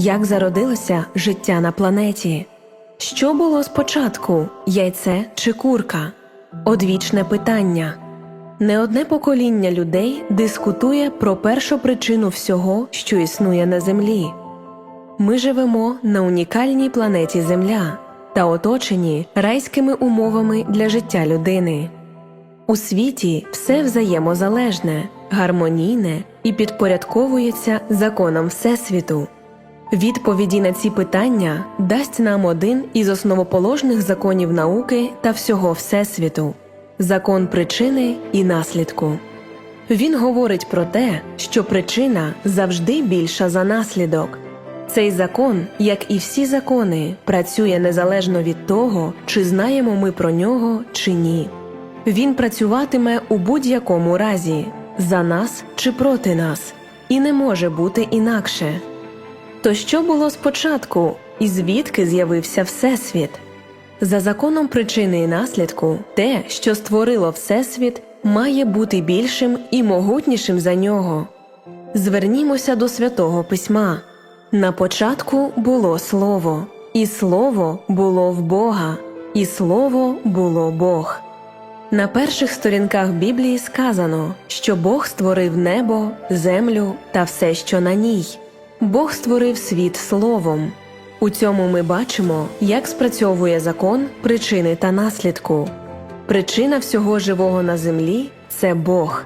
Як зародилося життя на планеті? Що було спочатку яйце чи курка? Одвічне питання. Не одне покоління людей дискутує про першу причину всього, що існує на Землі. Ми живемо на унікальній планеті Земля та оточені райськими умовами для життя людини. У світі все взаємозалежне, гармонійне і підпорядковується законам Всесвіту. Відповіді на ці питання дасть нам один із основоположних законів науки та всього Всесвіту закон причини і наслідку. Він говорить про те, що причина завжди більша за наслідок. Цей закон, як і всі закони, працює незалежно від того, чи знаємо ми про нього чи ні. Він працюватиме у будь-якому разі за нас чи проти нас, і не може бути інакше. То що було спочатку, і звідки з'явився Всесвіт? За законом причини і наслідку, те, що створило Всесвіт, має бути більшим і могутнішим за нього. Звернімося до святого письма. На початку було Слово, і Слово було в Бога, і Слово було Бог. На перших сторінках Біблії сказано, що Бог створив небо, землю та все, що на ній. Бог створив світ словом. У цьому ми бачимо, як спрацьовує закон причини та наслідку. Причина всього живого на землі це Бог.